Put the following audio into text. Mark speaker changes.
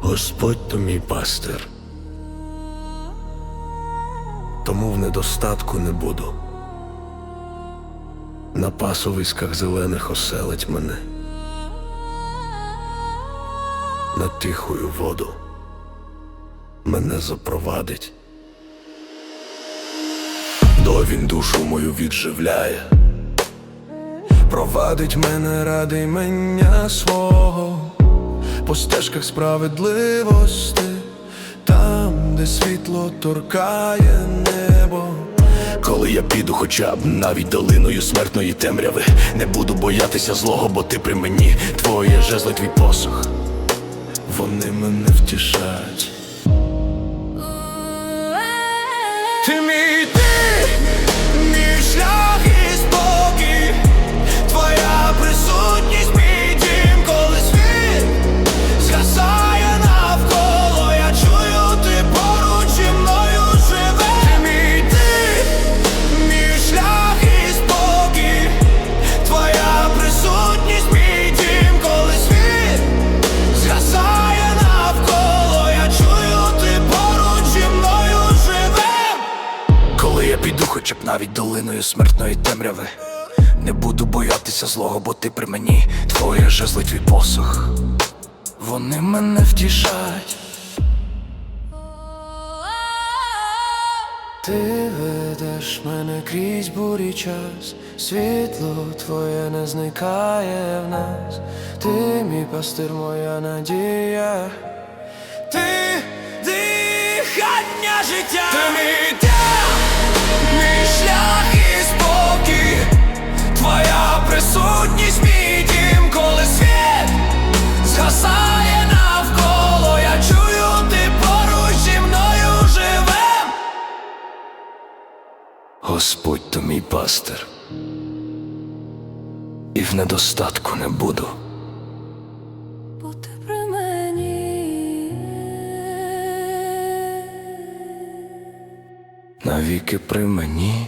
Speaker 1: Господь то мій пастир. Тому в недостатку не буду. На пасовиськах зелених оселить мене. На тихою воду мене запровадить. До він душу мою відживляє, провадить мене ради імення свого по стежках справедливості, там, де світло торкає небо. Коли я піду хоча б навіть долиною смертної темряви, не буду боятися злого, бо ти при мені, твоє жезло, твій посох, вони мене втішають. Ти мій навіть долиною смертної темряви, не буду боятися злого, бо ти при мені, твоє жезло, твій посох. Вони мене втішають. Ти ведеш мене крізь бурі час, світло твоє не зникає в нас, ти мій пастир, моя надія, ти дихання життя, ти мій присутність, мій дім, коли світ згасає навколо, я чую, ти поруч зі мною живем. Господь то мій пастир, і в недостатку не буду.
Speaker 2: бути при мені.
Speaker 1: Навіки при мені.